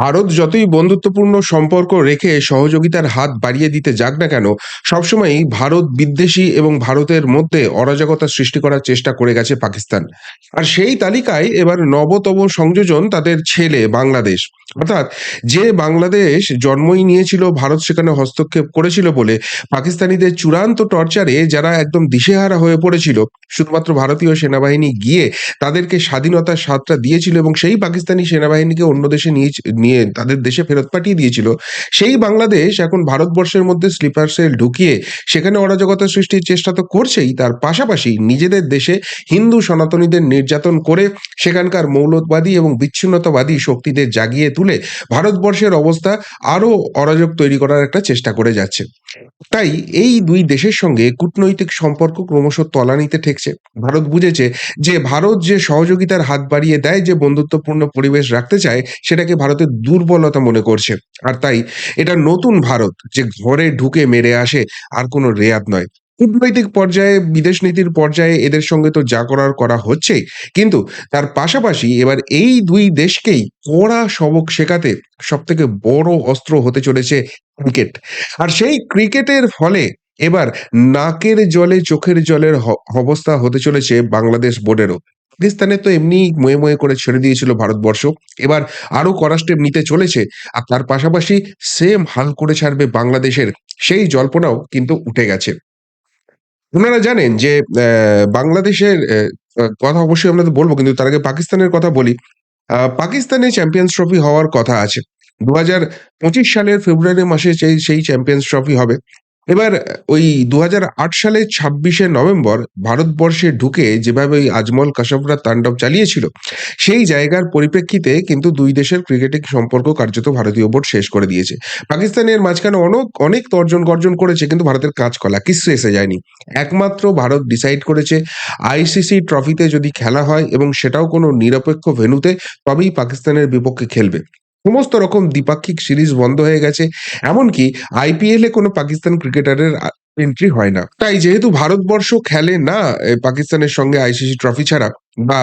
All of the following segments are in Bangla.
ভারত যতই বন্ধুত্বপূর্ণ সম্পর্ক রেখে সহযোগিতার হাত বাড়িয়ে দিতে যাক না কেন, সবসময়ই ভারত বিদ্বেষী এবং ভারতের মধ্যে অরাজকতা সৃষ্টি করার চেষ্টা করে গেছে পাকিস্তান। আর সেই তালিকায় এবার নবতম সংযোজন তাদের ছেলে বাংলাদেশ। অর্থাৎ যে বাংলাদেশ জন্মই নিয়েছিল, ভারত সেখানে হস্তক্ষেপ করেছিল বলে পাকিস্তানিদের চূড়ান্ত টর্চারে যারা একদম দিশেহারা হয়ে পড়েছিল শুধুমাত্র ভারতীয় সেনাবাহিনী গিয়ে তাদেরকে স্বাধীনতার স্বাদটা দিয়েছিল এবং সেই পাকিস্তানি সেনাবাহিনীকে অন্য দেশে নিয়ে নিয়ে তাদের দেশে ফেরত পাঠিয়ে দিয়েছিল। সেই বাংলাদেশ এখন ভারতবর্ষের মধ্যে স্লিপার সেল ঢুকিয়ে সেখানে অরাজকতা সৃষ্টির চেষ্টা তো করছেই, তার পাশাপাশি নিজেদের দেশে হিন্দু সনাতনীদের নির্যাতন করে সেখানকার মৌলবাদী এবং বিচ্ছিন্নতাবাদী শক্তিদের জাগিয়ে তুলে ভারতবর্ষের অবস্থা আরও অরাজক তৈরি করার একটা চেষ্টা করে যাচ্ছে। তাই এই দুই দেশের সঙ্গে কূটনৈতিক সম্পর্ক ক্রমশ তলানিতে ঠেকছে। ভারত বুঝেছে যে ভারত যে সহযোগিতার হাত বাড়িয়ে দেয়, যে বন্ধুত্বপূর্ণ পরিবেশ রাখতে চায়, সেটাকে ভারতের দুর্বলতা মনে করছে। আর তাই এটা নতুন ভারত যে ঘরে ঢুকে মেরে আসে, আর কোনো রেয়াত নয়। কূটনৈতিক পর্যায়ে, বিদেশ নীতির পর্যায়ে এদের সঙ্গে তো যা করার করা হচ্ছেই। কিন্তু তার পাশাপাশি এবার এই দুই দেশকেই কড়া সবক শেখাতে সব থেকে বড় অস্ত্র হতে চলেছে ক্রিকেট। আর সেই ক্রিকেটের ফলে এবার নাকের জলে, চোখের জলের অবস্থা হতে চলেছে বাংলাদেশ বোর্ডেরও। পাকিস্তানে তো এমনি ময়ে ময়ে করে ছেড়ে দিয়েছিল ভারতবর্ষ। এবার আরও কড়া স্টেপ নিতে চলেছে। আর তার পাশাপাশি সেম হাল করে ছাড়বে বাংলাদেশের। সেই জল্পনাও কিন্তু উঠে গেছে। আপনারা জানেন যে বাংলাদেশের কথা অবশ্যই আমরা তো বলব, কিন্তু তার আগে পাকিস্তানের কথা বলি। পাকিস্তানে চ্যাম্পিয়ন্স ট্রফি হওয়ার কথা আছে। দু হাজার পঁচিশ সালের ফেব্রুয়ারি মাসে সেই সেই চ্যাম্পিয়ন্স ট্রফি হবে। এবার ওই দু সালের ছাব্বিশে নভেম্বর ভারতবর্ষে ঢুকে যেভাবে ওই আজমল কাশবরা তাণ্ডব চালিয়েছিল, সেই জায়গার পরিপ্রেক্ষিতে কিন্তু দুই দেশের ক্রিকেটিং সম্পর্ক কার্যত ভারতীয় বোর্ড শেষ করে দিয়েছে। পাকিস্তানের মাঝখানে অনেক অনেক তর্জন গর্জন করেছে, কিন্তু ভারতের কাজ কলা কিছু এসে যায়নি। একমাত্র ভারত ডিসাইড করেছে আইসিসি ট্রফিতে যদি খেলা হয় এবং সেটাও কোনো নিরপেক্ষ ভেন্যুতে তবেই পাকিস্তানের বিপক্ষে খেলবে। সমস্ত রকম দ্বিপাক্ষিক সিরিজ বন্ধ হয়ে গেছে। এমনকি আইপিএল কোনো পাকিস্তান ক্রিকেটারের এন্ট্রি হয় না। তাই যেহেতু ভারতবর্ষ খেলে না পাকিস্তানের সঙ্গে আইসিসি ট্রফি ছাড়া বা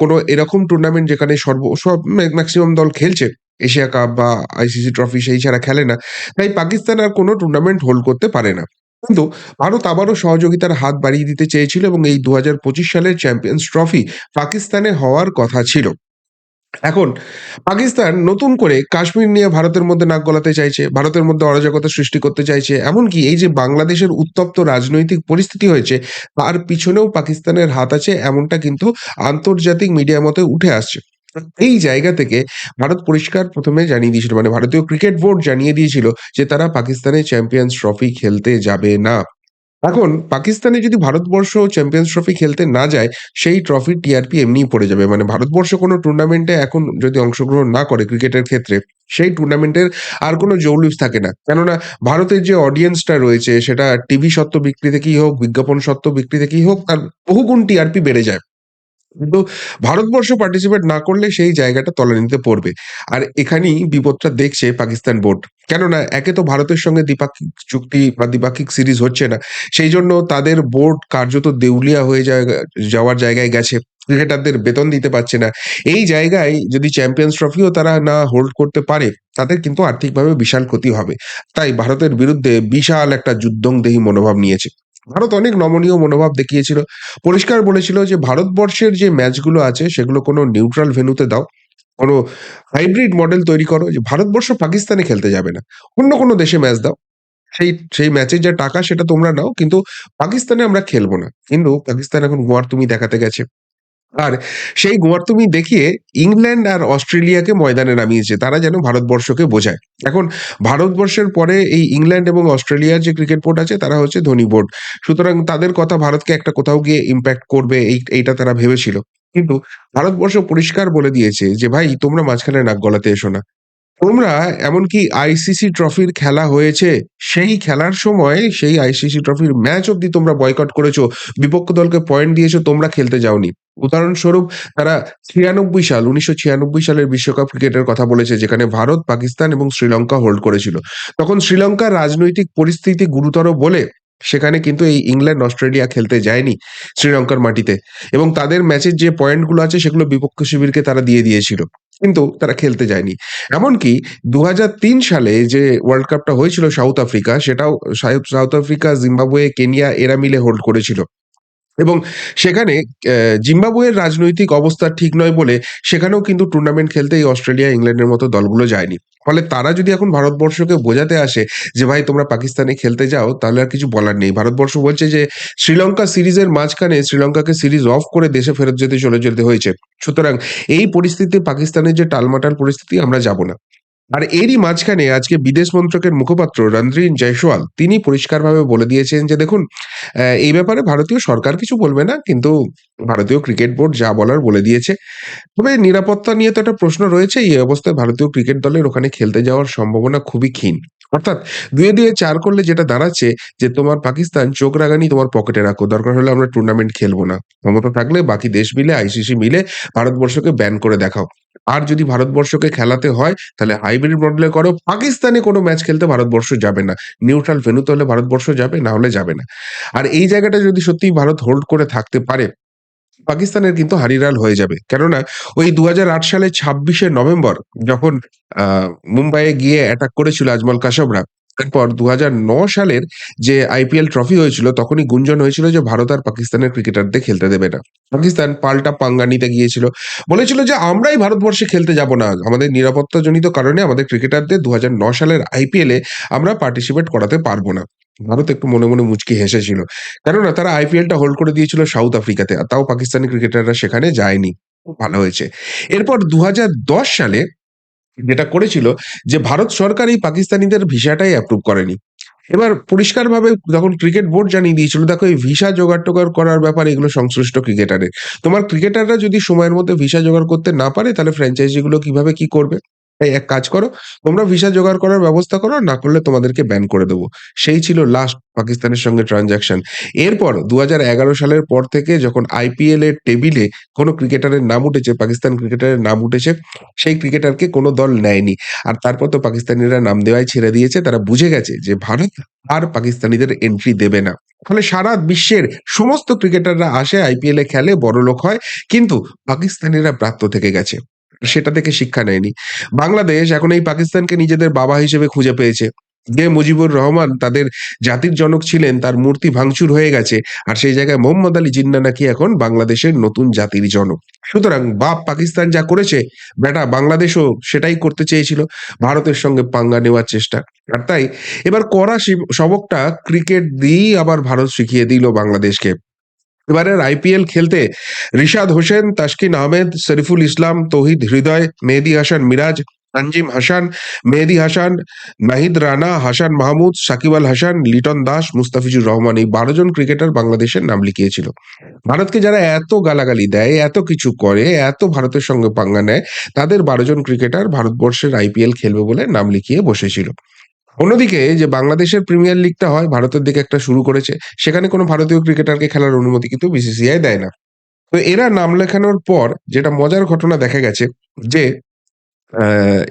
কোনো এরকম টুর্নামেন্ট যেখানে সর্ব, সব ম্যাক্সিমাম দল খেলছে, এশিয়া কাপ বা আইসিসি ট্রফি সেই ছাড়া খেলে না, তাই পাকিস্তান আর কোনো টুর্নামেন্ট হোল্ড করতে পারে না। কিন্তু ভারত আবারও সহযোগিতার হাত বাড়িয়ে দিতে চেয়েছিল এবং এই দু হাজার পঁচিশ সালের চ্যাম্পিয়ন্স ট্রফি পাকিস্তানে হওয়ার কথা ছিল। এখন, পাকিস্তান নতুন করে কাশ্মীর নিয়ে ভারতের মধ্যে নাক গলাতে চাইছে, ভারতের মধ্যে অরাজকতা সৃষ্টি করতে চাইছে, এমনকি এই যে বাংলাদেশের উত্তপ্ত রাজনৈতিক পরিস্থিতি হয়েছে, তার পিছনেও পাকিস্তানের হাত আছে এমনটা কিন্তু আন্তর্জাতিক মিডিয়া মতে উঠে আসছে। এই জায়গা থেকে ভারত পরিষ্কার প্রথমে জানিয়ে দিয়েছিল মানে ভারতীয় ক্রিকেট বোর্ড জানিয়ে দিয়েছিল যে তারা পাকিস্তানের চ্যাম্পিয়ন্স ট্রফি খেলতে যাবে না। এখন পাকিস্তানে যদি ভারতবর্ষ চ্যাম্পিয়ন্স ট্রফি খেলতে না যায়, সেই ট্রফি টিআরপি এমনিই পড়ে যাবে। মানে ভারতবর্ষ কোনো টুর্নামেন্টে এখন যদি অংশগ্রহণ না করে ক্রিকেটের ক্ষেত্রে, সেই টুর্নামেন্টের আর কোনো জৌলুস থাকে না। কেননা ভারতের যে অডিয়েন্সটা রয়েছে, সেটা টিভি সত্ত্ব বিক্রি থেকেই হোক, বিজ্ঞাপন সত্ত্ব বিক্রি থেকেই হোক তার বহুগুণ টিআরপি বেড়ে যায়। কিন্তু ভারতবর্ষ পার্টিসিপেট না করলে সেই জায়গাটা তলানিতে পড়বে। আর এখানেই বিপদটা দেখছে পাকিস্তান বোর্ড কেননা একে তো ভারতের সঙ্গে দ্বিপাক্ষিক চুক্তি বা দ্বিপাক্ষিক সিরিজ হচ্ছে না। সেই জন্য তাদের বোর্ড কার্যত দেউলিয়া হয়ে যাওয়ার জায়গায় গেছে। ক্রিকেটারদের বেতন দিতে পারছে না। এই জায়গায় যদি চ্যাম্পিয়ন্স ট্রফিও তারা না হোল্ড করতে পারে, তাদের কিন্তু আর্থিকভাবে বিশাল ক্ষতি হবে। তাই ভারতের বিরুদ্ধে বিশাল একটা যুদ্ধংদেহী মনোভাব নিয়েছে। ভারত অনেক নমনীয় মনোভাব দেখিয়েছিল। পরিষ্কার বলেছিল যে, ভারতবর্ষের যে ম্যাচগুলো আছে, সেগুলো কোনো নিউট্রাল ভেন্যুতে দাও। কোনো হাইব্রিড মডেল তৈরি করো যে ভারতবর্ষ পাকিস্তানে খেলতে যাবে না। অন্য কোনো দেশে ম্যাচ দাও। সেই সেই ম্যাচের যা টাকা সেটা তোমরা নাও, কিন্তু পাকিস্তানে আমরা খেলব না। কিন্তু পাকিস্তান এখন গোয়ার তুমি দেখাতে গেছে। আর সেই গোয়ার তুমি দেখিয়ে ইংল্যান্ড আর অস্ট্রেলিয়াকে ময়দানে নামিয়েছে। তারা যেন ভারতবর্ষকে বোঝায়। এখন ভারতবর্ষের পরে এই ইংল্যান্ড এবং অস্ট্রেলিয়ার যে ক্রিকেট বোর্ড আছে, তারা হচ্ছে ধোনি বোর্ড সুতরাং তাদের কথা ভারতকে একটা কোথাও গিয়ে ইম্প্যাক্ট করবে, এই, এইটা তারা ভেবেছিল। কিন্তু ভারতবর্ষ পরিষ্কার বলে দিয়েছে যে, ভাই, তোমরা মাঝখানে নাক গলাতে এসো না। তোমরা এমনকি আইসিসি ট্রফির খেলা হয়েছে, সেই খেলার সময় সেই আইসিসি ট্রফির ম্যাচ অব্দি তোমরা বয়কট করেছ, বিপক্ষ দলকে পয়েন্ট দিয়েছ, তোমরা খেলতে যাওনি। উদাহরণস্বরূপ, তারা ছিয়ানব্বই সাল, উনিশশো ছিয়ানব্বই সালের বিশ্বকাপ ক্রিকেটের কথা বলেছে, যেখানে ভারত, পাকিস্তান এবং শ্রীলঙ্কা হোল্ড করেছিল। তখন শ্রীলঙ্কার রাজনৈতিক পরিস্থিতি গুরুতর বলে সেখানে কিন্তু এই ইংল্যান্ড অস্ট্রেলিয়া খেলতে যায়নি শ্রীলঙ্কার মাটিতে এবং তাদের ম্যাচের যে পয়েন্টগুলো আছে সেগুলো বিপক্ষ শিবিরকে তারা দিয়ে দিয়েছিল কিন্তু তারা খেলতে যায়নি। এমনকি ২০০৩ সালে যে ওয়ার্ল্ড কাপটা হয়েছিল সাউথ আফ্রিকা সেটাও সাউথ আফ্রিকা, জিম্বাবুয়ে, কেনিয়া এরা মিলে হোল্ড করেছিল। এবং সেখানে জিম্বাবুয়ের রাজনৈতিক অবস্থা ঠিক নয় বলে সেখানেও কিন্তু টুর্নামেন্ট খেলতে এই অস্ট্রেলিয়া, ইংল্যান্ডের মতো দলগুলো যায়নি। ফলে তারা যদি এখন ভারতবর্ষকে বোঝাতে আসে যে, "ভাই তোমরা পাকিস্তানে খেলতে যাও" তাহলে আর কিছু বলার নেই। ভারতবর্ষ বলছে যে, শ্রীলঙ্কা সিরিজের মাঝখানে শ্রীলঙ্কাকে সিরিজ অফ করে দেশে ফেরত যেতে চলে যেতে হয়েছে। সুতরাং এই পরিস্থিতিতে পাকিস্তানের যে টালমাটাল পরিস্থিতি আমরা যাব না। আর এরই মাঝখানে আজকে বিদেশ মন্ত্রকের মুখপাত্র রণদ্রীন জয়সওয়াল তিনি পরিষ্কারভাবে বলে দিয়েছেন যে, "দেখুন এই ব্যাপারে ভারতীয় সরকার কিছু বলবে না। কিন্তু ভারতীয় ক্রিকেট বোর্ড যা বলার বলে দিয়েছে। তবে নিরাপত্তা নিয়ে তো একটা প্রশ্ন রয়েছে। এই অবস্থায় ভারতীয় ক্রিকেট দলের ওখানে খেলতে যাওয়ার সম্ভাবনা খুবই ক্ষীণ। অর্থাৎ ২ এ ২ ৪ করলে যেটা দাঁড়াচ্ছে যে, তোমার পাকিস্তান চোখ রাঙানি তোমার পকেটে রাখো। দরকার হলে আমরা টুর্নামেন্ট খেলব না। ক্ষমতা থাকলে বাকি দেশ মিলে আইসিসি মিলে ভারতবর্ষকে ব্যান করে দেখাও। আর যদি ভারতবর্ষকে খেলাতে হয় তাহলে হাইব্রিড মডেলে করো। পাকিস্তানে কোনো ম্যাচ খেলতে ভারতবর্ষ যাবে না। নিউট্রাল ভেন্যুতে হলে ভারতবর্ষ যাবে, না হলে যাবে না।" আর এই জায়গাটা যদি সত্যিই ভারত হোল্ড করে থাকতে পারে, পাকিস্তানের কিন্তু হারিরাল হয়ে যাবে। কেননা ওই দু সালে ছাব্বিশে নভেম্বর যখন মুম্বাইয়ে গিয়ে অ্যাটাক করেছিল আজমল কাসাবরা, এরপর ২০০৯ সালের যে আইপিএল ট্রফি হয়েছিল তখনই গুঞ্জন হয়েছিল যে ভারত আর পাকিস্তানের ক্রিকেটারদের খেলতে দেবে না। পাকিস্তান পাল্টা পাঙ্গা নিতে গিয়েছিল। বলেছিল যে, "আমরাই ভারতবর্ষে খেলতে যাব না। আমাদের নিরাপত্তাজনিত কারণে আমাদের ক্রিকেটারদের ২০০৯ সালের আইপিএলে আমরা পার্টিসিপেট করাতে পারব না।" ভারত একটু মনে, মনে মুচকি হেসেছিল। কেননা তারা আইপিএলটা হোল্ড করে দিয়েছিল সাউথ আফ্রিকাতে। আর তাও পাকিস্তানি ক্রিকেটাররা সেখানে যায়নি। ভালো হয়েছে। এরপর ২০১০ সালে যেটা করেছিল যে, ভারত সরকার এই পাকিস্তানিদের ভিসাটাই অ্যাপ্রুভ করেনি। এবার পরিষ্কারভাবে যখন ক্রিকেট বোর্ড জানিয়ে দিয়েছিল, "দেখো এই ভিসা জোগাড়-টোগাড় করার ব্যাপারে এগুলো সংশ্লিষ্ট ক্রিকেটারের। তোমার ক্রিকেটাররা যদি সময়ের মধ্যে ভিসা জোগাড় করতে না পারে তাহলে ফ্র্যাঞ্চাইজি গুলো কীভাবে কি করবে? তাই এক কাজ করো, তোমরা ভিসা জোগাড় করার ব্যবস্থা করো, না করলে তোমাদেরকে ব্যান করে দেবো সেই ছিল লাস্ট পাকিস্তানের সঙ্গে ট্রান্সেকশন। এরপর ২০১১ সালের পর থেকে যখন আইপিএল এর টেবিলে কোনো ক্রিকেটারের নাম উঠেছে, পাকিস্তান ক্রিকেটারের নাম উঠেছে, সেই ক্রিকেটারকে কোনো দল নেয়নি। আর তারপর তো পাকিস্তানিরা নাম দেওয়াই ছেড়ে দিয়েছে। তারা বুঝে গেছে যে ভারত আর পাকিস্তানিদের এন্ট্রি দেবে না। ফলে সারা বিশ্বের সমস্ত ক্রিকেটাররা আসে আইপিএল এ খেলে, বড়লোক হয়। কিন্তু পাকিস্তানিরা ব্রাত্য থেকে গেছে। সেটা থেকে শিক্ষা নেয়নি। বাংলাদেশ এখন এই পাকিস্তানকে নিজেদের বাবা হিসেবে খুঁজে পেয়েছে। যে মুজিবুর রহমান তাদের জাতির জনক ছিলেন, তার মূর্তি ভাঙচুর হয়ে গেছে। আর সেই জায়গায় মোহাম্মদ আলী জিন্না নাকি এখন বাংলাদেশের নতুন জাতির জনক। সুতরাং বাপ পাকিস্তান যা করেছে বেটা বাংলাদেশও সেটাই করতে চেয়েছিল। ভারতের সঙ্গে পাঙ্গা নেওয়ার চেষ্টা। আর তাই এবার করা সবকটা ক্রিকেট দিয়েই আবার ভারত শিখিয়ে দিল বাংলাদেশকে। এবারের আইপিএল খেলতে রিশাদ হোসেন, তাসকিন আহমেদ, শরীফুল ইসলাম, তৌহিদ হৃদয়, মেহেদি হাসান মিরাজ, তানজিম হাসান, মেহেদি হাসান, নাহিদ রানা, হাসান মাহমুদ, সাকিব আল হাসান, লিটন দাস, মুস্তাফিজুর রহমান এই ১২ জন ক্রিকেটার বাংলাদেশের নাম লিখিয়েছিল। ভারতকে যারা এত গালাগালি দেয়, এত কিছু করে, এত ভারতের সঙ্গে পাঙ্গা নেয়, তাদের ১২ জন ক্রিকেটার ভারতবর্ষের আইপিএল খেলবে বলে নাম লিখিয়ে বসেছিল। অন্যদিকে যে বাংলাদেশের প্রিমিয়ার লিগটা হয় ভারতের দিকে একটা শুরু করেছে। সেখানে কোনো ভারতীয় ক্রিকেটারকে খেলার অনুমতি কিন্তু বিসিসিআই দেয় না। তো এরা নাম লেখানোর পর যেটা মজার ঘটনা দেখা গেছে যে,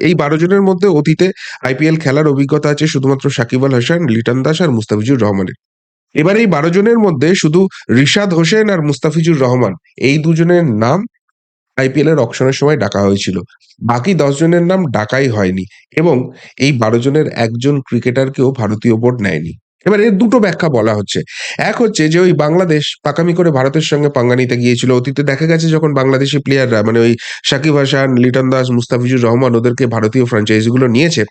এই ১২ জনের মধ্যে অতীতে আইপিএল খেলার অভিজ্ঞতা আছে শুধুমাত্র সাকিব আল হাসান, লিটন দাস আর মুস্তাফিজুর রহমানের। এবার এই ১২ জনের মধ্যে শুধু রিশাদ হোসেন আর মুস্তাফিজুর রহমান এই দুজনের নাম আইপিএল এর অকশনের সময় ডাকা হয়েছিল। বাকি ১০ জনের নাম ডাকাই হয়নি এবং এই ১২ জনের একজন ক্রিকেটারকেও ভারতীয় বোর্ড নেয়নি। এবার এর দুটো ব্যাখ্যা বলা হচ্ছে। এক হচ্ছে যে ওই বাংলাদেশ পাকামি করে ভারতের সঙ্গে পাঙ্গা নিতে গিয়েছিল। অতীতে দেখা গেছে যখন বাংলাদেশি প্লেয়াররা মানে ওই সাকিব হাসান, লিটন দাস, মুস্তাফিজুর রহমান ওদেরকে ভারতীয় ফ্র্যাঞ্চাইজি গুলো নিয়েছে।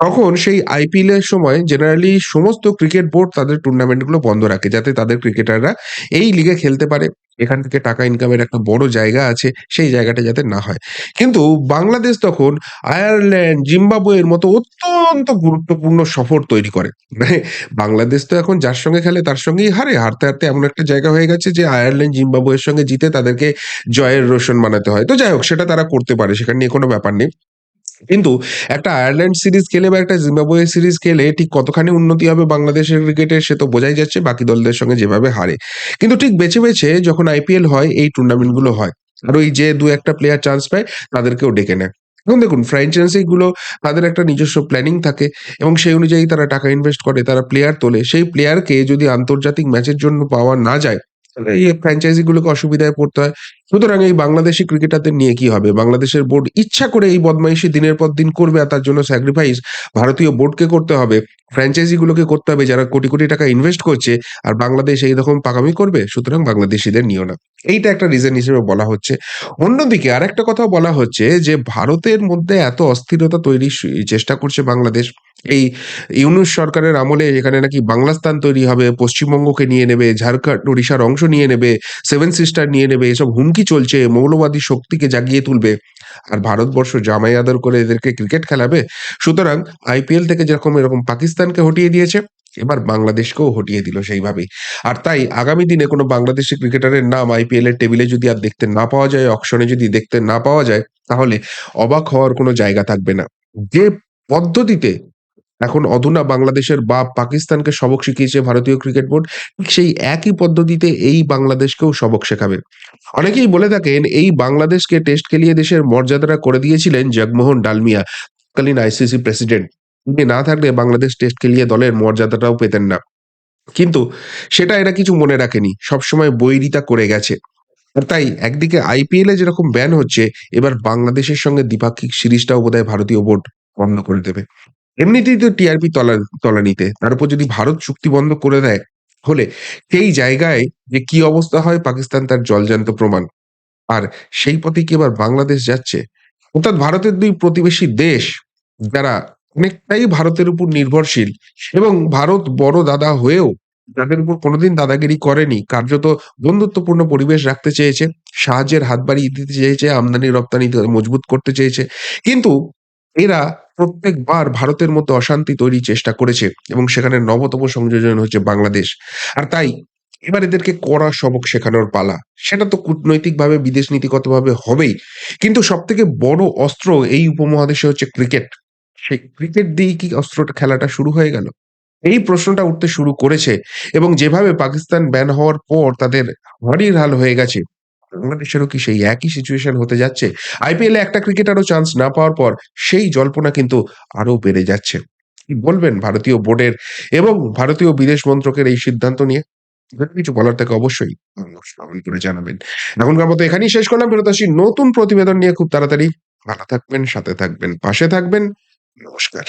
তখন সেই আইপিএল এর সময় জেনারেলি সমস্ত ক্রিকেট বোর্ড তাদের টুর্নামেন্টগুলো বন্ধ রাখে। যাতে তাদের ক্রিকেটাররা এই লিগে খেলতে পারে। এখান থেকে টাকা ইনকামের একটা বড় জায়গা আছে। সেই জায়গাটা যাতে না হয়। কিন্তু বাংলাদেশ তখন আয়ারল্যান্ড, জিম্বাবুয়ের মতো অত্যন্ত গুরুত্বপূর্ণ সফর তৈরি করে। মানে বাংলাদেশ তো এখন যার সঙ্গে খেলে তার সঙ্গেই হারে। হারতে, হারতে এমন একটা জায়গা হয়ে গেছে যে আয়ারল্যান্ড, জিম্বাবুয়ের সঙ্গে জিতে তাদেরকে জয়ের রোশন মানাতে হয়। তো যাই হোক সেটা তারা করতে পারে। সেখানে নিয়ে কোনো ব্যাপার নেই। কিন্তু একটা আয়ারল্যান্ড সিরিজ খেলে বা একটা জিম্বাবুয়ে সিরিজ খেলে ঠিক কতখানি উন্নতি হবে বাংলাদেশের ক্রিকেটের সে তো বোঝাই যাচ্ছে বাকি দলদের সঙ্গে যেভাবে হারে। কিন্তু ঠিক বেছে, বেছে যখন আইপিএল হয় এই টুর্নামেন্টগুলো হয়। আর ওই যে দু একটা প্লেয়ার চান্স পায় তাদেরকেও ডেকে নেয়। এখন দেখুন ফ্র্যাঞ্চাইজি গুলো তাদের একটা নিজস্ব প্ল্যানিং থাকে এবং সেই অনুযায়ী তারা টাকা ইনভেস্ট করে, তারা প্লেয়ার তোলে। সেই প্লেয়ারকে যদি আন্তর্জাতিক ম্যাচের জন্য পাওয়া না যায় তাহলে এই ফ্র্যাঞ্চাইজি গুলোকে অসুবিধায় পড়তে হয়। সুতরাং এই বাংলাদেশি ক্রিকেটারদের নিয়ে কি হবে? বাংলাদেশের বোর্ড ইচ্ছা করে এই বদমাইশি দিনের পর দিন করবে আর তার জন্য স্যাক্রিফাইস ভারতীয় বোর্ডকে করতে হবে। ফ্র্যাঞ্চাইজি গুলোকে করতে হবে যারা কোটি, কোটি টাকা ইনভেস্ট করছে আর বাংলাদেশ এইরকম পাকামি করবে। সুতরাং বাংলাদেশীদের নিও না। এইটা একটা রিজন হিসেবে বলা হচ্ছে। অন্যদিকে আরেকটা কথাও বলা হচ্ছে যে ভারতের মধ্যে এত অস্থিরতা তৈরির চেষ্টা করছে বাংলাদেশ। এই ইউনুস সরকারের আমলে এখানে নাকি বাংলাস্তান তৈরি হবে, পশ্চিমবঙ্গকে নিয়ে নেবে, ঝাড়খণ্ড, ওড়িশার অংশ নিয়ে নেবে, সেভেন সিস্টার নিয়ে নেবে, এসব হুমকি চলছে, মৌলবাদী শক্তিকে জাগিয়ে তুলবে। আর ভারতবর্ষ জামাই আদর করে এদেরকে ক্রিকেট খেলাবে। সুতরাং আইপিএল থেকে যেরকম এরকম পাকিস্তানকে হটিয়ে দিয়েছে, এবার বাংলাদেশকেও হটিয়ে দিল সেইভাবেই। আর তাই আগামী দিনে কোনো বাংলাদেশি ক্রিকেটারের নাম আইপিএল এর টেবিলে যদি আর দেখতে না পাওয়া যায়, অকশনে যদি দেখতে না পাওয়া যায়, তাহলে অবাক হওয়ার কোনো জায়গা থাকবে না। যে পদ্ধতিতে এখন অধুনা বাংলাদেশের বা পাকিস্তানকে সবক শিখিয়েছে ভারতীয় ক্রিকেট বোর্ড, সেই একই পদ্ধতিতে এই বাংলাদেশকেও সবক শেখাবে। অনেকেই বলে থাকেন এই বাংলাদেশকে টেস্ট খেলিয়ে দেশের মর্যাদাটা করে দিয়েছিলেন জগমোহন ডালমিয়া, তৎকালীন আইসিসি প্রেসিডেন্ট। তিনি না থাকলে বাংলাদেশ টেস্ট খেলিয়ে দলের মর্যাদাটাও পেতেন না। কিন্তু সেটা এরা কিছু মনে রাখেনি। সবসময় বৈরিতা করে গেছে। আর তাই একদিকে আইপিএল যেরকম ব্যান হচ্ছে, এবার বাংলাদেশের সঙ্গে দ্বিপাক্ষিক সিরিজটাও বোধহয় ভারতীয় বোর্ড বন্ধ করে দেবে। এমনিতেই তো টিআরপি তলা তলানিতে। তার উপর যদি ভারত চুক্তি বন্ধ করে দেয়, হলে সেই জায়গায় যে কি অবস্থা হয় পাকিস্তান তার জলজ্যান্ত প্রমাণ। আর সেই পথে কি এবার বাংলাদেশ যাচ্ছে? অর্থাৎ ভারতের দুই প্রতিবেশী দেশ যারা অনেকটাই ভারতের উপর নির্ভরশীল এবং ভারত বড় দাদা হয়েও যাদের উপর কোনোদিন দাদাগিরি করেনি, কার্যত বন্ধুত্বপূর্ণ পরিবেশ রাখতে চেয়েছে, সাহায্যের হাত বাড়িয়ে দিতে চেয়েছে, আমদানি-রপ্তানি দ মজবুত করতে চেয়েছে। কিন্তু এরা প্রত্যেকবার ভারতের মধ্যে অশান্তি তৈরির চেষ্টা করেছে এবং সেখানে নবতম সংযোজন হচ্ছে বাংলাদেশ। আর তাই এবার এদেরকে কড়া সবক শেখানোর পালা। সেটা তো কূটনৈতিকভাবে, বিদেশ নীতিগতভাবে হবেই। কিন্তু সব থেকে বড় অস্ত্র এই উপমহাদেশে হচ্ছে ক্রিকেট। সেই ক্রিকেট দিয়েই কি অস্ত্রটা খেলাটা শুরু হয়ে গেল? এই প্রশ্নটা উঠতে শুরু করেছে এবং যেভাবে পাকিস্তান ব্যান হওয়ার পর তাদের হাঁড়ির হাল হয়ে গেছে, বাংলাদেশেরও কি সেই একই সিচুয়েশন হতে যাচ্ছে? আইপিএল একটা ক্রিকেটারও চান্স না পাওয়ার পর সেই জল্পনা কিন্তু আরও বেড়ে যাচ্ছে। বলবেন ভারতীয় বোর্ডের এবং ভারতীয় বিদেশ মন্ত্রকের এই সিদ্ধান্ত নিয়ে? কিছু বলার থাকে অবশ্যই কমেন্ট করে জানাবেন। এখনকার মতো এখানেই শেষ করলাম। ফেরত আসি নতুন প্রতিবেদন নিয়ে খুব তাড়াতাড়ি। ভালো থাকবেন, সাথে থাকবেন, পাশে থাকবেন। নমস্কার।